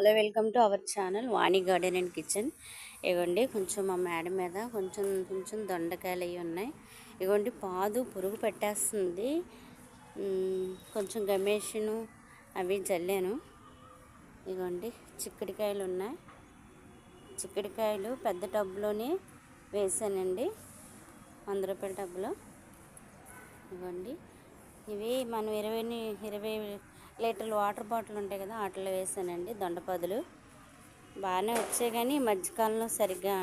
Hello welcome to our channel Vani garden and kitchen. ఇగోండి కొంచెం మా మేడ మీద కొంచెం కొంచెం దొండకాయలు అవి ఉన్నాయి. ఇగోండి పాదు పురుగు పెట్టేస్తుంది. కొంచెం గమేషను అవి జల్లాను. ఇగోండి చిక్కుడుకాయలు ఉన్నాయి. చిక్కుడుకాయలు పెద్ద టబ్లోనే వేసానండి. వంద రూపాయల టబ్లో. ఇవ్వండి ఇవి మనం ఇరవై ఇరవై లీటర్లు వాటర్ బాటిల్ ఉంటాయి కదా వాటిలో వేసానండి దొండపదులు. బాగానే వచ్చాయి కానీ మధ్యకాలంలో సరిగ్గా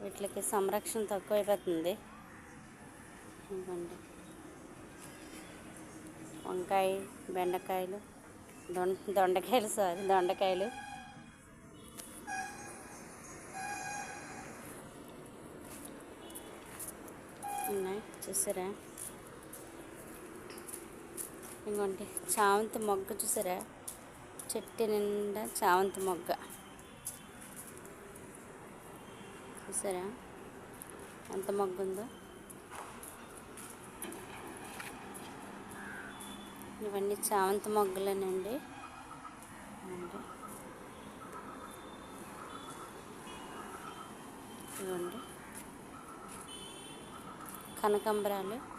వీటికి సంరక్షణ తక్కువైపోతుంది. ఇవ్వండి వంకాయ బెండకాయలు దొండ దొండకాయలు సారీ దొండకాయలు. ఉన్నాయి చూసారా? ఇంకోండి చామంతి మొగ్గ చూసారా? చెట్టు నిండా చామంతి మొగ్గ. చూసారా? ఎంత మొగ్గ ఉందో? ఇవన్నీ చామంతి మొగ్గలేనండి. ఇవ్వండి. కనకంబరాలు కనకాంబరాలు.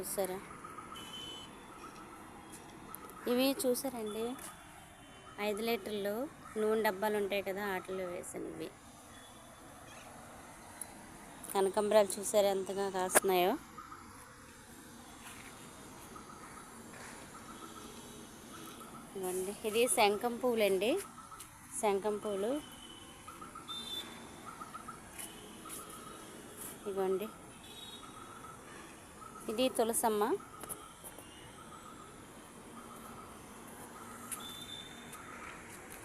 చూసారా? ఇవి చూసారండి? ఐదు లీటర్లు నూనె డబ్బాలు ఉంటాయి కదా వాటిలో వేసాను ఇవి కనకాంబరాలు చూసారా ఎంతగా కాస్తున్నాయో? ఇవ్వండి. ఇది శంఖం పువ్వులండి. శంఖం పువ్వులు. ఇవ్వండి. ఇది తులసమ్మ.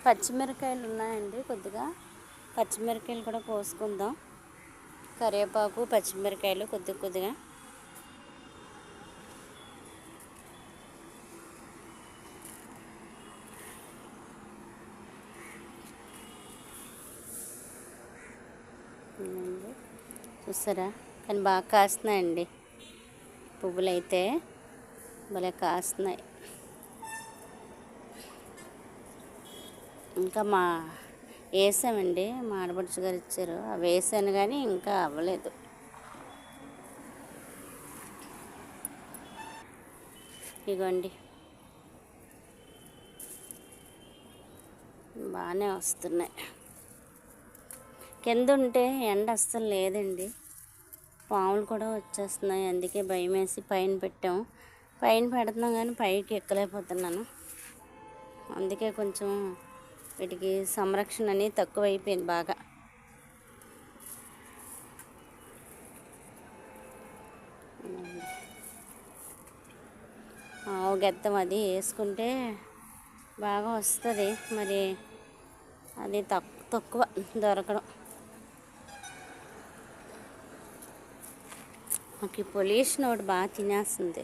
పచ్చిమిరకాయలు ఉన్నాయండి కొద్దిగా. పచ్చిమిరకాయలు కూడా కోసుకుందాం. కరివేపాకు పచ్చిమిరకాయలు కొద్ది కొద్దిగా. చూసారా? కానీ బాగా కాస్తున్నాయండి. పువ్వులు అయితే భలే కాస్తున్నాయి. ఇంకా మా వేసామండి మా ఆడపడుచు గారు ఇచ్చారు. అవి వేసాను కానీ ఇంకా అవ్వలేదు. ఇగోండి. బాగానే వస్తున్నాయి. కింద ఉంటే ఎండ అస్సలు లేదండి. పాములు కూడా వచ్చేస్తున్నాయి. అందుకే భయం వేసి పైన పెట్టాము. పైన పెడుతున్నాం కానీ పైకి ఎక్కలేకపోతున్నాను. అందుకే కొంచెం వీటికి సంరక్షణ అనేది తక్కువ అయిపోయింది బాగా. ఆవు గెత్తం అది వేసుకుంటే బాగా వస్తుంది. మరి అది తక్కువ తక్కువ దొరకడం. మాకు ఈ పొల్యూషన్ ఒకటి బాగా తినేస్తుంది.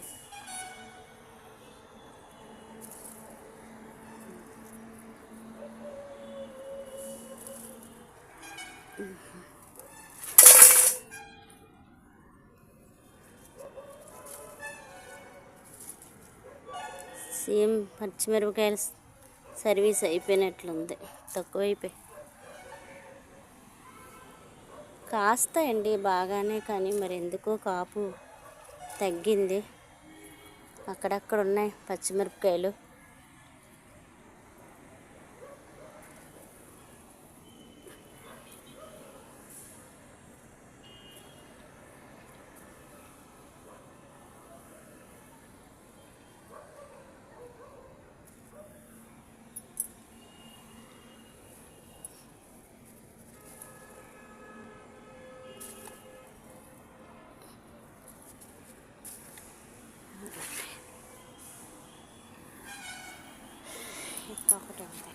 సేమ్ పచ్చిమిరపకాయలు సర్వీస్ అయిపోయినట్లుంది. తక్కువైపోయి కాస్తాయండి బాగానే కానీ మరి ఎందుకో కాపు తగ్గింది. అక్కడక్కడ ఉన్నాయి పచ్చిమిరపకాయలు. ఒకటి ఉంది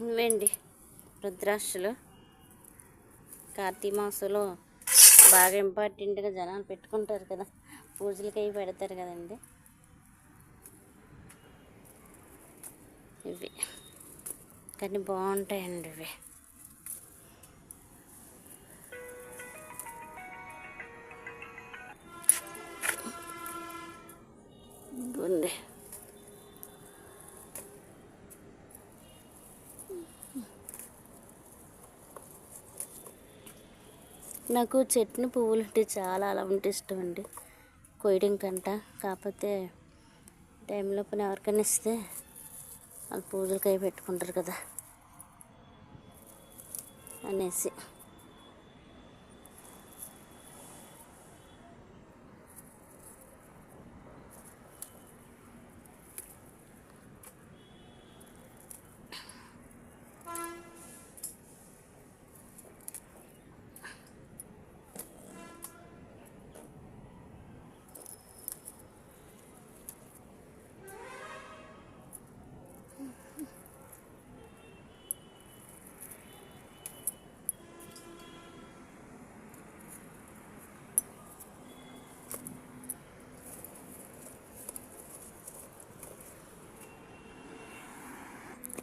ఇవ్వండి. రుద్రాక్షలు. కార్తీక మాసంలో బాగా ఇంపార్టెంట్గా జనాలు పెట్టుకుంటారు కదా. పూజలకి అవి పెడతారు కదండి. ఇవి. కానీ బాగుంటాయండి ఇవి. నాకు చెట్ని పువ్వులు అంటే చాలా అలా ఉంటే ఇష్టం అండి. కొయ్యడం కంట. కాకపోతే టైంలో పని ఎవరికైనా ఇస్తే వాళ్ళు పూజలకి అవి పెట్టుకుంటారు కదా అనేసి.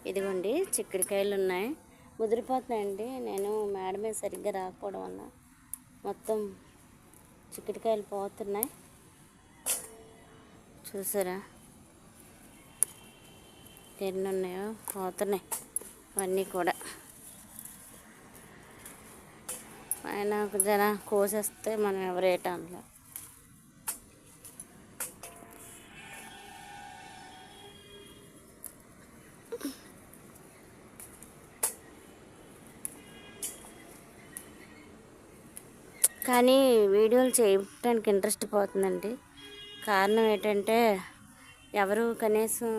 ఇదిగోండి చిక్కుడుకాయలు ఉన్నాయి ముదిరిపోతున్నాయండి. నేను మేడమే మీద సరిగ్గా రాకపోవడం వల్ల మొత్తం చిక్కుడుకాయలు పోతున్నాయి. చూసారా? ఎన్ని ఉన్నాయో పోతున్నాయి. అవన్నీ కూడా. ఆయన జన కోసేస్తే మనం ఎవరేట కానీ వీడియోలు చేయడానికి ఇంట్రెస్ట్ పోతుందండి. కారణం ఏంటంటే ఎవరు కనీసం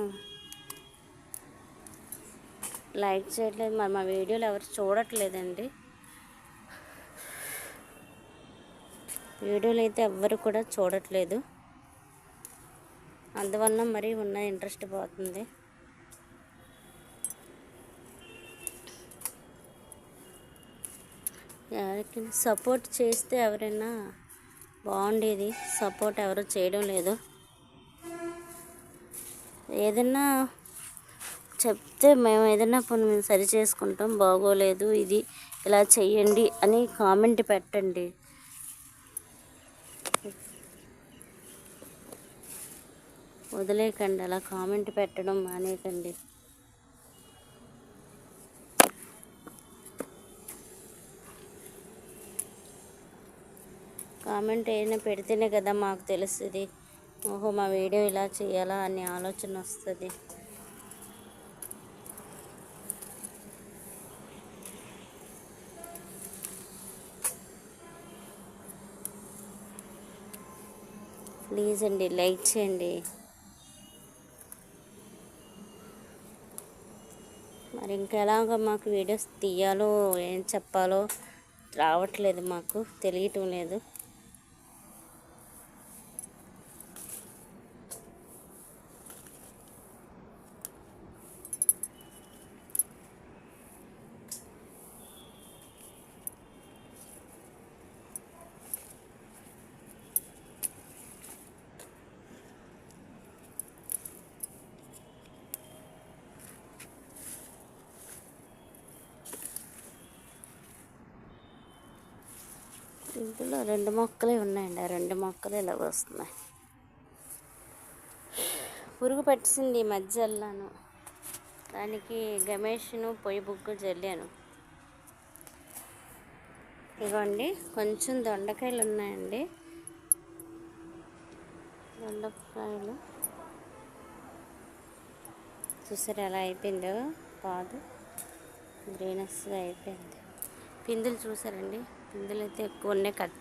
లైక్ చేయట్లేదు. మరి మా వీడియోలు ఎవరు చూడట్లేదండి. వీడియోలు అయితే ఎవ్వరు కూడా చూడట్లేదు. అందువల్ల మరి ఉన్న ఇంట్రెస్ట్ పోతుంది. ఎవరికైనా సపోర్ట్ చేస్తే ఎవరైనా బాగుండేది. సపోర్ట్ ఎవరు చేయడం లేదు. ఏదైనా చెప్తే మేము ఏదైనా పని మేము సరి చేసుకుంటాం బాగోలేదు ఇది ఇలా చెయ్యండి అని కామెంట్ పెట్టండి. వదిలేకండి అలా కామెంట్ పెట్టడం మానేయకండి. కామెంట్ ఏదైనా పెడితేనే కదా మాకు తెలుస్తుంది. ఓహో మా వీడియో ఇలా చేయాలా అనే ఆలోచన వస్తుంది. ప్లీజ్ అండి లైక్ చేయండి. మరి ఇంకెలాగ మాకు వీడియోస్ తీయాలో ఏం చెప్పాలో రావట్లేదు మాకు తెలియటం లేదు. ఇందులో రెండు మొక్కలే ఉన్నాయండి. ఆ రెండు మొక్కలు ఇలా వస్తున్నాయి. పురుగు పట్టింది ఈ మధ్య అల్లాను. దానికి గమేష్ను పొయ్యి బుగ్గు జల్లాను ఇవ్వండి కొంచెం దొండకాయలు ఉన్నాయండి. దొండకాయలు. చూసారు ఎలా అయిపోయిందో? పాదు. గ్రీనస్గా అయిపోయింది. పిందులు చూసారండి? పిందులు అయితే ఎక్కువ ఉన్నాయి కట్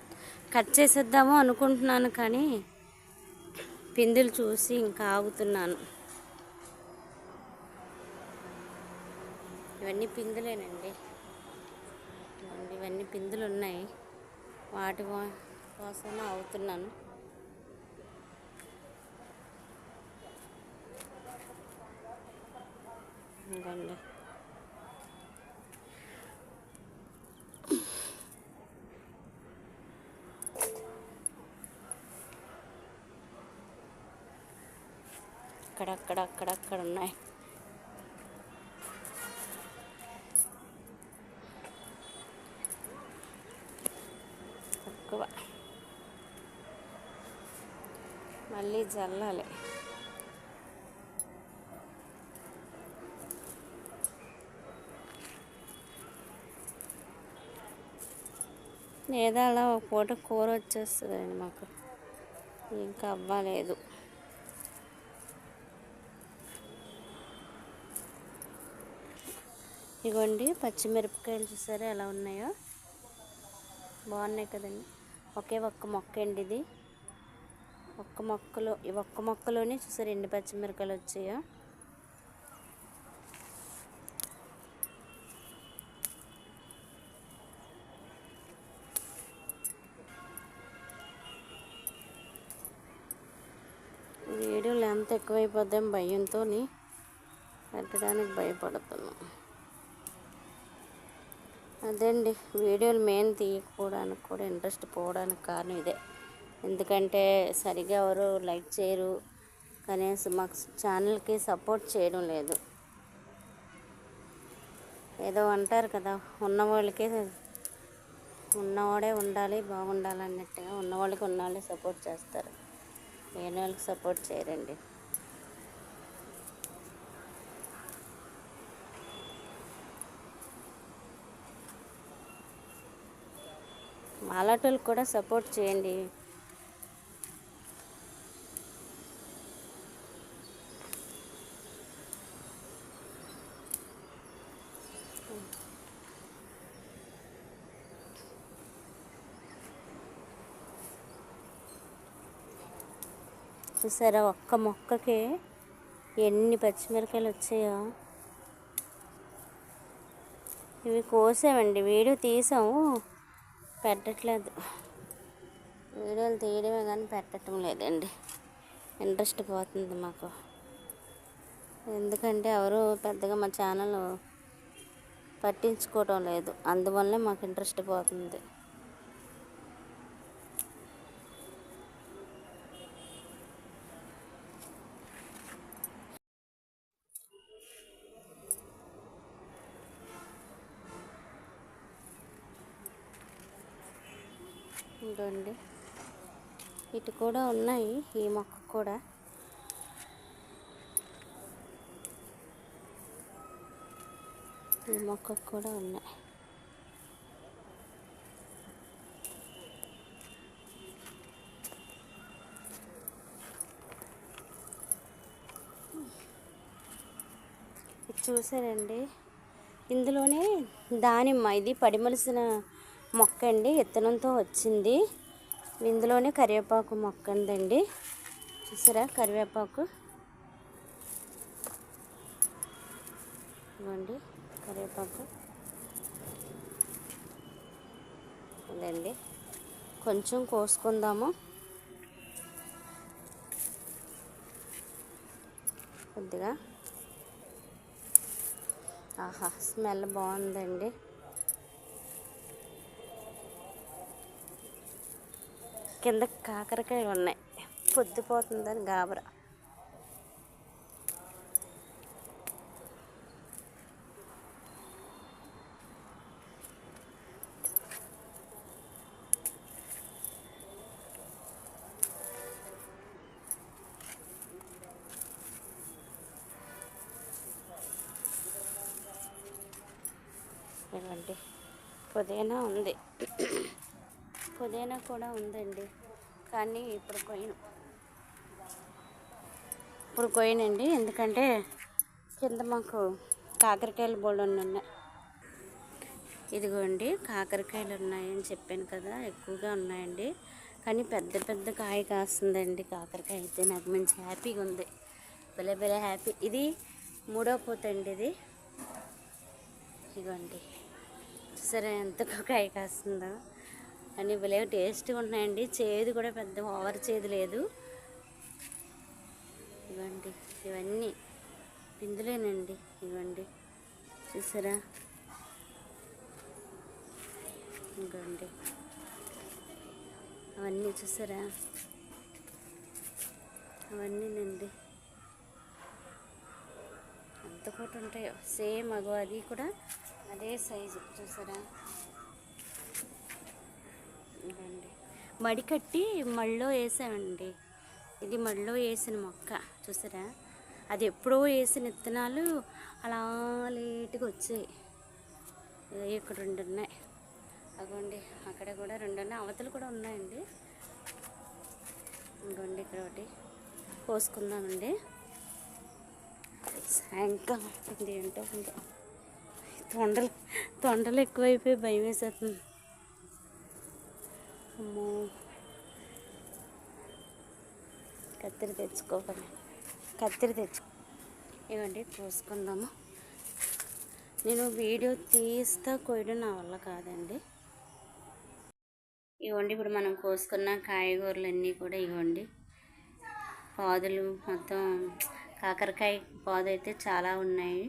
కట్ చేసేద్దాము అనుకుంటున్నాను కానీ పిందులు చూసి ఇంకా ఆగుతున్నాను. ఇవన్నీ పిందులేనండి. ఇవన్నీ పిందులు ఉన్నాయి వాటి కోసం ఆగుతున్నాను. ఇంకండి అక్కడక్కడ అక్కడక్కడ ఉన్నాయి. తక్కువ. మళ్ళీ జల్లాలి. ఏదో అలా ఒక పూట కూర వచ్చేస్తుందండి మాకు. ఇంకా అవ్వలేదు. ఇగోండి పచ్చిమిరపకాయలు చూసారా ఎలా ఉన్నాయో? బాగున్నాయి కదండి. ఒకే ఒక్క మొక్క అండి ఇది. ఒక్క మొక్కలో ఈ ఒక్క మొక్కలోనే చూసారు ఎన్ని పచ్చిమిరపకాయలు వచ్చాయో? వీడియో లెంత్ ఎక్కువైపోద్దాం భయంతో పెట్టడానికి భయపడుతున్నాం. అదండి. వీడియోలు మెయిన్ తీయకపోవడానికి కూడా ఇంట్రెస్ట్ పోవడానికి కారణం ఇదే. ఎందుకంటే సరిగా ఎవరు లైక్ చేయరు. కనీసం మాకు ఛానల్కి సపోర్ట్ చేయడం లేదు. ఏదో అంటారు కదా ఉన్నవాళ్ళకి ఉన్నవాడే ఉండాలి బాగుండాలి అన్నట్టుగా ఉన్నవాళ్ళకి ఉన్నవాళ్ళే సపోర్ట్ చేస్తారు. లేని వాళ్ళకి సపోర్ట్ చేయరండి. మాలాటోళ్ళకి కూడా సపోర్ట్ చేయండి. చూసారా ఒక్క మొక్కకి ఎన్ని పచ్చిమిరకాయలు వచ్చాయో? ఇవి కోసామండి వీడియో తీసాము. పెట్టట్లేదు. వీడియోలు తీయడమే కానీ పెట్టడం లేదండి. ఇంట్రెస్ట్ పోతుంది మాకు. ఎందుకంటే ఎవరు పెద్దగా మా ఛానల్ పట్టించుకోవటం లేదు. అందువల్లే మాకు ఇంట్రెస్ట్ పోతుంది. ఇటు కూడా ఉన్నాయి ఈ మొక్క కూడా. ఈ మొక్కకు కూడా ఉన్నాయి. ఇది చూసారండి. ఇందులోనే దానిమ్మ ఇది పడిమలిసిన మొక్క అండి విత్తనంతో వచ్చింది. ఇందులోనే కరివేపాకు మొక్క ఉందండి చూసారా? కరివేపాకు. ఇవ్వండి కరివేపాకు. అదండి కొంచెం కోసుకుందాము. కొద్దిగా. ఆహా స్మెల్ బాగుందండి. కింద కాకరకాయలు ఉన్నాయి. పొద్దుపోతుందని గాబరా. ఇవ్వండి పుదీనా ఉంది. పుదీనా కూడా ఉందండి. కానీ ఇప్పుడు కొయ్యను. ఇప్పుడు కొయ్యనండి. ఎందుకంటే కింద మాకు కాకరకాయలు బోళ్ళు ఉన్నాయి. ఇదిగోండి కాకరకాయలు ఉన్నాయని చెప్పాను కదా. ఎక్కువగా ఉన్నాయండి. కానీ పెద్ద పెద్ద కాయ కాస్తుందండి కాకరకాయ అయితే. నాకు మంచి హ్యాపీగా ఉంది. భలే భలే హ్యాపీ. ఇది మూడో పూత అండి ఇది. ఇదిగోండి. సరే ఎంత కాయ కాస్తుందో. అన్నీ భలే టేస్ట్గా ఉన్నాయండి చేదు కూడా పెద్ద ఓవర్ చేదు లేదు. ఇవ్వండి. ఇవన్నీ పిందులేనండి ఇవ్వండి. చూసారా? ఇంకోండి అవన్నీ చూసారా? అవన్నీనండి. అంత కూడా ఉంటాయో. సేమ్ అగో అది కూడా అదే సైజు. చూసారా? మడికట్టి మళ్ళీ వేసామండి. ఇది మళ్ళీ వేసిన మొక్క చూసారా? అది ఎప్పుడో వేసిన విత్తనాలు అలా లేటుగా వచ్చాయి. ఇక్కడ రెండు ఉన్నాయి. అగోండి అక్కడ కూడా రెండు ఉన్నాయి. అవతలు కూడా ఉన్నాయండి. ఇంకోండి ఇక్కడ ఒకటి కోసుకుందామండి సాయంకాలం ఇది ఏంటో కొంచెం తొండలు తొండలు ఎక్కువైపోయి భయం వేసేస్తుంది అమ్మో. కత్తిరి తెచ్చుకోకండి. కత్తిరి తెచ్చుకో ఇవ్వండి కోసుకుందాము నేను వీడియో తీస్తా కోయడం నా వల్ల కాదండి. ఇవ్వండి ఇప్పుడు మనం కోసుకున్న కాయగూరలన్నీ కూడా ఇవ్వండి. పాదులు మొత్తం కాకరకాయ పాదు అయితే చాలా ఉన్నాయి.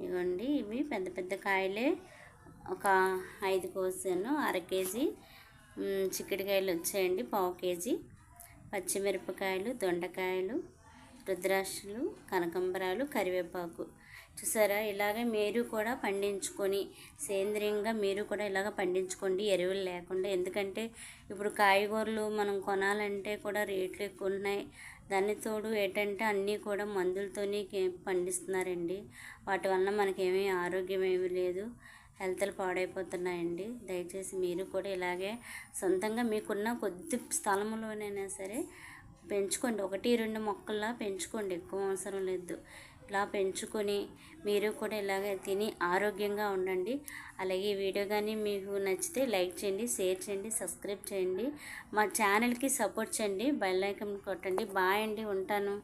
ఇవ్వండి ఇవి పెద్ద పెద్ద కాయలే. ఒక ఐదు కోసాను అర కేజీ చిక్కుడుకాయలు వచ్చాయండి పావు కేజీ. పచ్చిమిరపకాయలు దొండకాయలు రుద్రాక్షలు కనకంబరాలు కరివేపాకు. చూసారా ఇలాగే మీరు కూడా పండించుకొని సేంద్రియంగా మీరు కూడా ఇలాగ పండించుకోండి ఎరువులు లేకుండా. ఎందుకంటే ఇప్పుడు కాయగూరలు మనం కొనాలంటే కూడా రేట్లు ఎక్కువ ఉన్నాయి. దాని తోడు ఏంటంటే అన్నీ కూడా మందులతోనే పండిస్తున్నారండి. వాటి వలన మనకేమీ ఆరోగ్యం ఏమీ లేదు. హెల్త్లు పాడైపోతున్నాయండి. దయచేసి మీరు కూడా ఇలాగే సొంతంగా మీకున్న కొద్ది స్థలంలోనైనా సరే పెంచుకోండి. ఒకటి రెండు మొక్కల్లా పెంచుకోండి. ఎక్కువ అవసరం లేదు. ఇలా పెంచుకొని మీరు కూడా ఇలాగే తిని ఆరోగ్యంగా ఉండండి. అలాగే ఈ వీడియో కానీ మీకు నచ్చితే లైక్ చేయండి షేర్ చేయండి సబ్స్క్రైబ్ చేయండి. మా ఛానల్కి సపోర్ట్ చేయండి. బెల్ కొట్టండి. బాయ్ అండి. ఉంటాను.